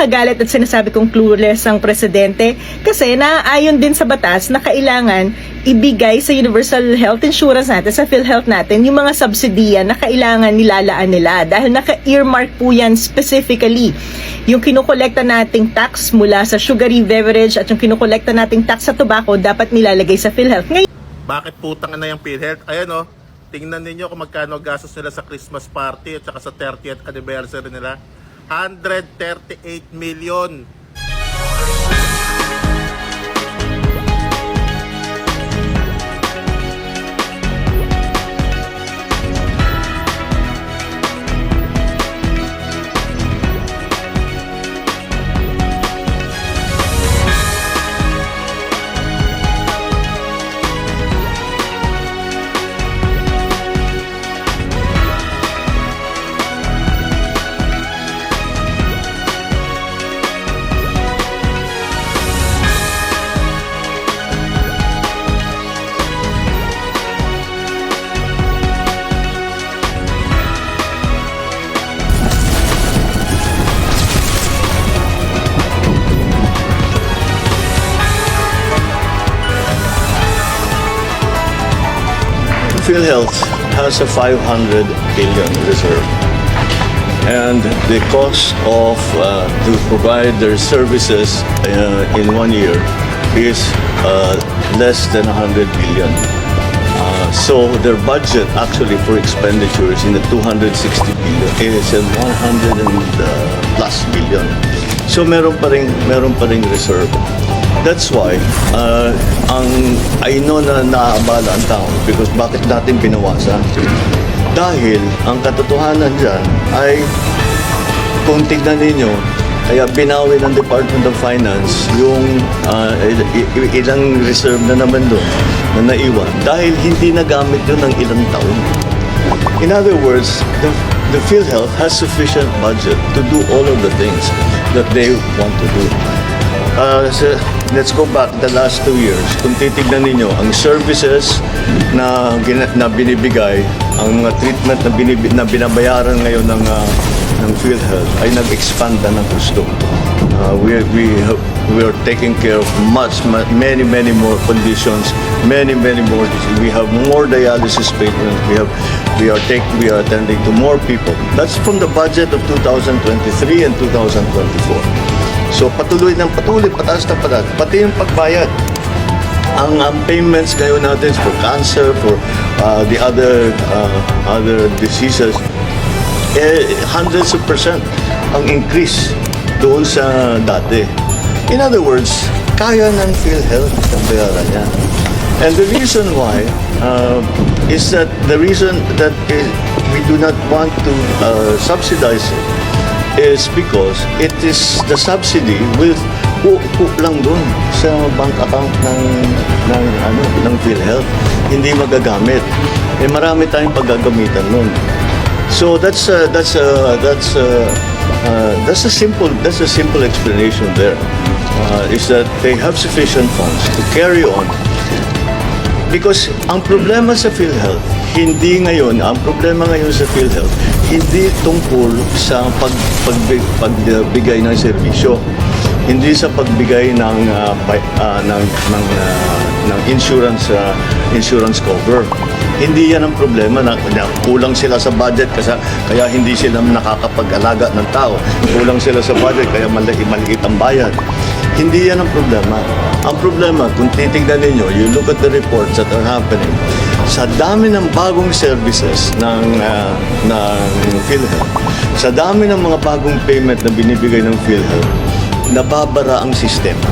Nakakagalit at sinasabi kong clueless ang presidente? Kasi naaayon din sa batas na kailangan ibigay sa universal health insurance natin, sa PhilHealth natin, yung mga subsidiya na kailangan nilalaan nila. Dahil naka-earmark po yan specifically. Yung kinukolekta nating tax mula sa sugary beverage at yung kinukolekta nating tax sa tobacco dapat nilalagay sa PhilHealth. Ngayon, Bakit putang na yung PhilHealth? Ayan o, tingnan ninyo kung magkano gastos nila sa Christmas party at saka sa 30th anniversary nila. 138 million. PhilHealth has a 500 billion reserve. And the cost of uh, to provide their services uh, in one year is uh, less than 100 billion. Uh, so their budget actually for expenditure is in the 260 billion. Is in 100 and uh, plus billion. So meron pa ring meron pa ring reserve. That's why uh, ang I know na naaabala ang tao because bakit natin binawasan? Dahil ang katotohanan dyan ay kung tignan ninyo, kaya binawi ng Department of Finance yung i- ilang reserve na naman doon na naiwan dahil hindi nagamit yun ng ilang taon. In other words, the, the PhilHealth has sufficient budget to do all of the things that they want to do. Uh, so, let's go back the last two years. Kung titignan ninyo, ang services na, na binibigay, ang mga treatment na, binib- na binabayaran ngayon ng, uh, ng PhilHealth ay nag-expand na ng gusto. Uh, we, we, have- we are taking care of much, ma- many, many more conditions, many, many more. disease. We have more dialysis patients. We have, we are take, we are attending to more people. That's from the budget of 2023 and 2024. So patuloy ng patuloy, pataas na pataas. Pati yung pagbayad. Ang ang payments ngayon natin for cancer, for uh, the other uh, other diseases, eh, hundreds of percent ang increase doon sa dati. In other words, kaya ng PhilHealth ang bayaran niya. And the reason why uh, is that the reason that eh, we do not want to uh, subsidize it is because it is the subsidy will hook lang doon sa bank account ng ng ano ng PhilHealth. Hindi magagamit. Eh marami tayong paggagamitan noon so that's uh, that's uh, that's uh, uh, that's a simple that's a simple explanation there uh, is that they have sufficient funds to carry on. Because ang problema sa PhilHealth, hindi ngayon, ang problema ngayon sa PhilHealth, hindi tungkol sa pag, pag, pagbigay ng serbisyo. Hindi sa pagbigay ng pi- ah, ng ng ah, ng insurance ah, insurance cover. Hindi yan ang problema na, na kulang sila sa budget kasi kaya hindi sila nakakapag-alaga ng tao. Kulang sila sa budget kaya maliit, maliit ang bayad. Hindi yan ang problema. Ang problema, kung titignan ninyo, you look at the reports that are happening, sa dami ng bagong services ng, uh, ng PhilHealth, sa dami ng mga bagong payment na binibigay ng PhilHealth, nababara ang sistema.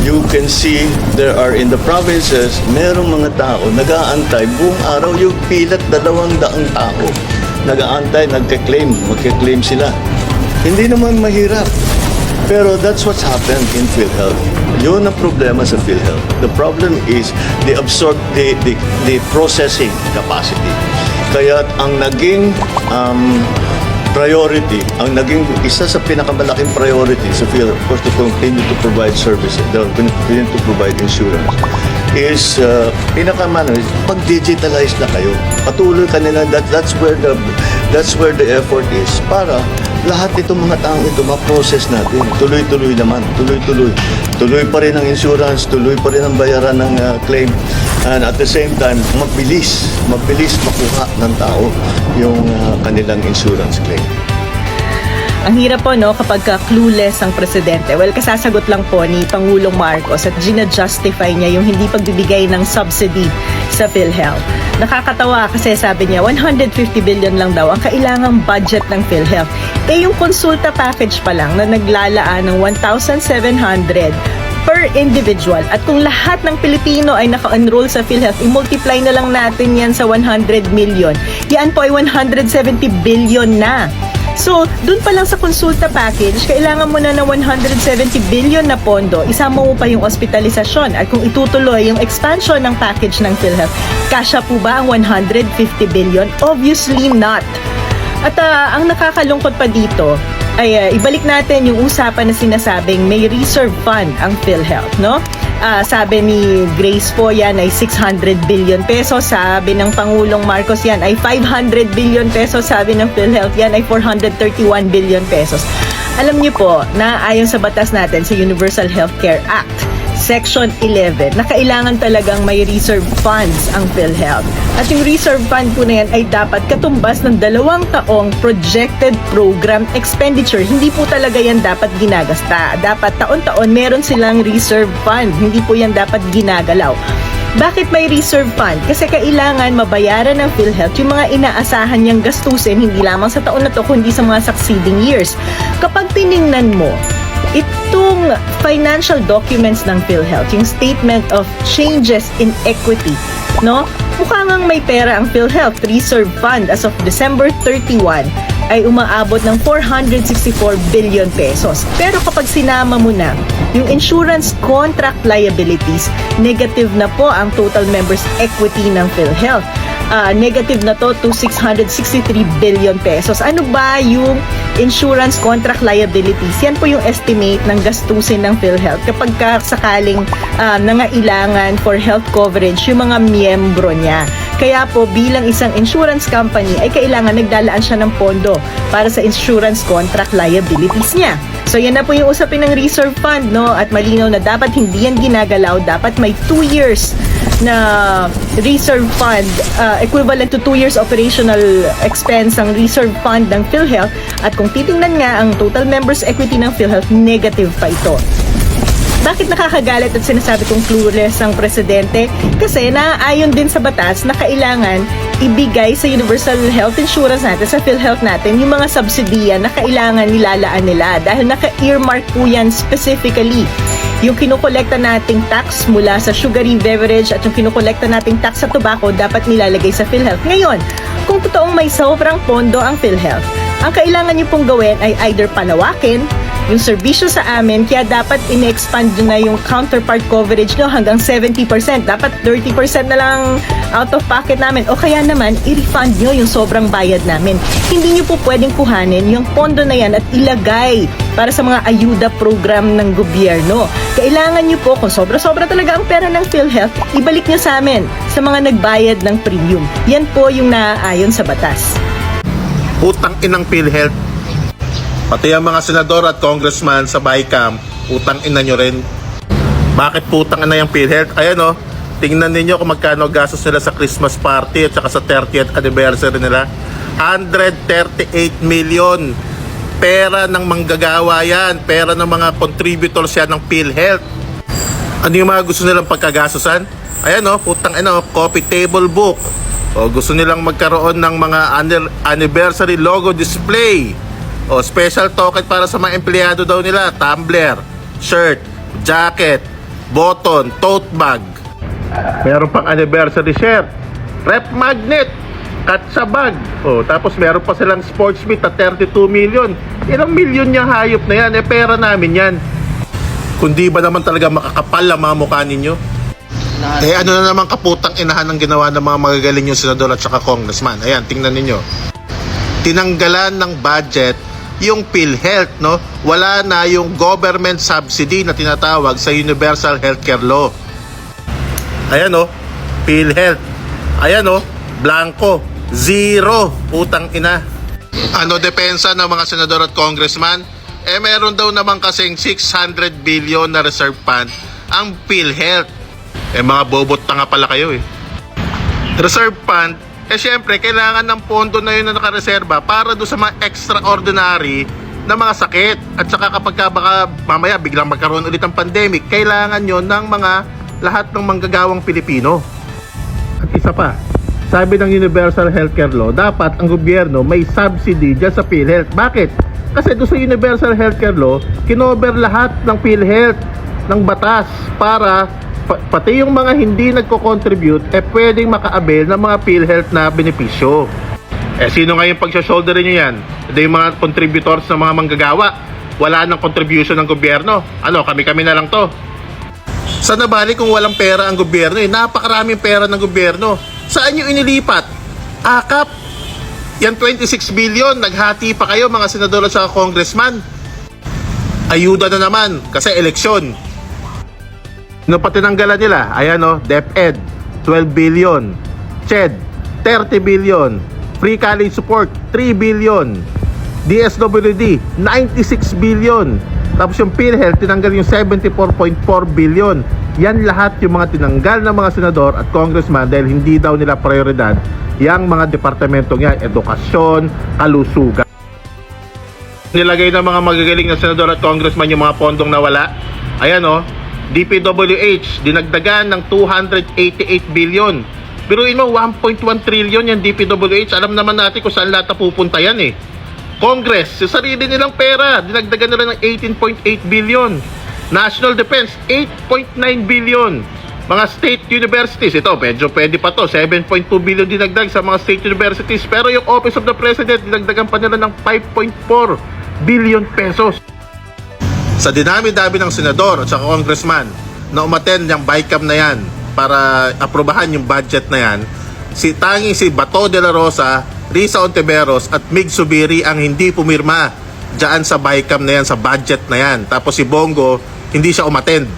You can see there are in the provinces, merong mga tao nag-aantay buong araw yung pilat dalawang daang tao. Nag-aantay, nagka-claim, magka-claim sila. Hindi naman mahirap. Pero that's what's happened in PhilHealth. Yun ang problema sa PhilHealth. The problem is the absorb the, the, the processing capacity. Kaya ang naging um, priority, ang naging isa sa pinakamalaking priority sa PhilHealth, of course, to continue to provide services, to continue to provide insurance, is uh, pinakamano pag-digitalize na kayo. Patuloy kanila that that's where the that's where the effort is para lahat itong mga taong ito, ma-process natin. Tuloy-tuloy naman, tuloy-tuloy. Tuloy pa rin ang insurance, tuloy pa rin ang bayaran ng ah, claim. And at the same time, mabilis, mabilis makuha ng tao yung ah, kanilang insurance claim. Ang hirap po no kapag ka clueless ang presidente. Well, kasasagot lang po ni Pangulong Marcos at gina-justify niya yung hindi pagbibigay ng subsidy sa PhilHealth. Nakakatawa kasi sabi niya 150 billion lang daw ang kailangang budget ng PhilHealth. Eh yung konsulta package pa lang na naglalaan ng 1,700 per individual. At kung lahat ng Pilipino ay naka-enroll sa PhilHealth, i-multiply na lang natin yan sa 100 million. Yan po ay 170 billion na. So, dun pa lang sa konsulta package, kailangan mo na ng 170 billion na pondo, isama mo pa yung hospitalisasyon. At kung itutuloy yung expansion ng package ng PhilHealth, kasya po ba ang 150 billion? Obviously not. At ah, ang nakakalungkot pa dito, ay ah, ibalik natin yung usapan na sinasabing may reserve fund ang PhilHealth, no? Ah, sabi ni Grace po yan ay 600 billion pesos, sabi ng Pangulong Marcos yan ay 500 billion pesos, sabi ng PhilHealth yan ay 431 billion pesos. Alam niyo po na ayon sa batas natin sa Universal Healthcare Act, Section 11 na kailangan talagang may reserve funds ang PhilHealth. At yung reserve fund po na yan ay dapat katumbas ng dalawang taong projected program expenditure. Hindi po talaga yan dapat ginagasta. Dapat taon-taon meron silang reserve fund. Hindi po yan dapat ginagalaw. Bakit may reserve fund? Kasi kailangan mabayaran ng PhilHealth yung mga inaasahan niyang gastusin hindi lamang sa taon na to kundi sa mga succeeding years. Kapag tiningnan mo, itong financial documents ng PhilHealth, yung Statement of Changes in Equity, no? Mukha ngang may pera ang PhilHealth Reserve Fund as of December 31 ay umaabot ng 464 billion pesos. Pero kapag sinama mo na yung insurance contract liabilities, negative na po ang total members equity ng PhilHealth. Ah, negative na to to 663 billion pesos. Ano ba yung insurance contract liabilities? Yan po yung estimate ng gastusin ng PhilHealth kapag ka sakaling ah, nangailangan for health coverage yung mga miyembro niya. Kaya po bilang isang insurance company ay kailangan naglalaan siya ng pondo para sa insurance contract liabilities niya. So yan na po yung usapin ng reserve fund no at malinaw na dapat hindi yan ginagalaw, dapat may 2 years na reserve fund uh, equivalent to 2 years operational expense ang reserve fund ng PhilHealth at kung titingnan nga ang total members equity ng PhilHealth negative pa ito. Bakit nakakagalit at sinasabi kong clueless ang presidente? Kasi naaayon din sa batas na kailangan ibigay sa Universal Health Insurance natin, sa PhilHealth natin, yung mga subsidiya na kailangan nilalaan nila dahil naka-earmark po yan specifically. Yung kinukolekta nating tax mula sa sugary beverage at yung kinukolekta nating tax sa tobacco dapat nilalagay sa PhilHealth. Ngayon, kung totoong may sobrang pondo ang PhilHealth, ang kailangan niyo pong gawin ay either palawakin yung serbisyo sa amin, kaya dapat in-expand na yung counterpart coverage nyo hanggang 70%. Dapat 30% na lang out of pocket namin. O kaya naman, i-refund nyo yung sobrang bayad namin. Hindi nyo po pwedeng kuhanin yung pondo na yan at ilagay para sa mga ayuda program ng gobyerno. Kailangan nyo po, kung sobra-sobra talaga ang pera ng PhilHealth, ibalik nyo sa amin sa mga nagbayad ng premium. Yan po yung naaayon sa batas. Utang inang PhilHealth. Pati ang mga senador at congressman sa BICAM, utang ina nyo rin. Bakit putang ina yung PhilHealth? Ayan o, tingnan ninyo kung magkano gastos nila sa Christmas party at saka sa 30th anniversary nila. 138 million. Pera ng manggagawa yan. Pera ng mga contributors yan ng PhilHealth. Ano yung mga gusto nilang pagkagastosan? Ayan o, putang ina o, coffee table book. O gusto nilang magkaroon ng mga anni- anniversary logo display. O special token para sa mga empleyado daw nila. Tumbler, shirt, jacket, button, tote bag. Meron pang anniversary shirt, rep magnet, cut sa bag. O, tapos meron pa silang sports meet na 32 million. Ilang million yung hayop na yan? Eh, pera namin yan. Kundi ba naman talaga makakapal ang mga mukha ninyo? Eh ano na naman kaputang inahan ng ginawa ng mga magagaling yung senador at saka congressman. Ayan, tingnan ninyo. Tinanggalan ng budget yung PhilHealth, no? Wala na yung government subsidy na tinatawag sa Universal Healthcare Law. Ayan oh, PhilHealth. Ayan oh, blanco. Zero. Putang ina. Ano depensa ng mga senador at congressman? Eh meron daw naman kasing 600 billion na reserve fund ang PhilHealth. Eh mga bobot tanga pala kayo eh. Reserve fund, eh syempre kailangan ng pondo na yun na nakareserba para do sa mga extraordinary na mga sakit. At saka kapag ka baka mamaya biglang magkaroon ulit ng pandemic, kailangan yon ng mga lahat ng manggagawang Pilipino. At isa pa, sabi ng Universal Healthcare Law, dapat ang gobyerno may subsidy dyan sa PhilHealth. Bakit? Kasi doon sa Universal Healthcare Law, kinover lahat ng PhilHealth ng batas para pa- pati yung mga hindi nagko-contribute eh pwedeng maka-avail ng mga PhilHealth na benepisyo. Eh sino ngayon pag-shoulderin nyo yan? Ito yung mga contributors ng mga manggagawa. Wala nang contribution ng gobyerno. Ano, kami-kami na lang to. Sa nabali kung walang pera ang gobyerno eh, napakaraming pera ng gobyerno. Saan nyo inilipat? Akap. Yan 26 billion, naghati pa kayo mga senador at congressman. Ayuda na naman kasi eleksyon. No nila, ayan o, DepEd, 12 billion. CHED, 30 billion. Free college support, 3 billion. DSWD, 96 billion. Tapos yung PhilHealth, tinanggal yung 74.4 billion. Yan lahat yung mga tinanggal ng mga senador at congressman dahil hindi daw nila prioridad yung mga departamento nga, edukasyon, kalusugan. Nilagay ng mga magagaling na senador at congressman yung mga pondong nawala. Ayan o, DPWH, dinagdagan ng 288 billion. Biruin mo, 1.1 trillion yan DPWH. Alam naman natin kung saan lahat napupunta yan eh. Congress, sa sarili nilang pera, dinagdagan nila ng 18.8 billion. National Defense, 8.9 billion. Mga state universities, ito, medyo pwede pa to, 7.2 billion dinagdag sa mga state universities. Pero yung Office of the President, dinagdagan pa nila ng 5.4 billion pesos. Sa dinami-dami ng senador at saka congressman na umaten yung BICAM na yan para aprobahan yung budget na yan, si tanging si Bato de la Rosa, Risa Ontiveros at Mig Subiri ang hindi pumirma dyan sa BICAM na yan, sa budget na yan. Tapos si Bongo, hindi siya umattend.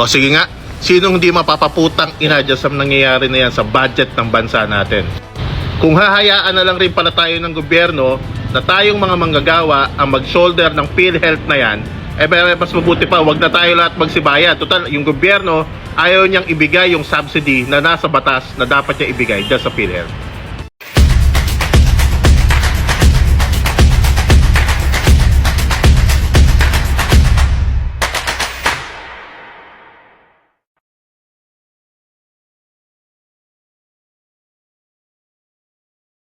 O sige nga, sinong hindi mapapaputang ina dyan sa nangyayari na yan sa budget ng bansa natin? Kung hahayaan na lang rin pala tayo ng gobyerno na tayong mga manggagawa ang mag-shoulder ng PhilHealth na yan, eh mas mabuti pa, wag na tayo lahat magsibaya. Total, yung gobyerno ayaw niyang ibigay yung subsidy na nasa batas na dapat niya ibigay dyan sa PhilHealth.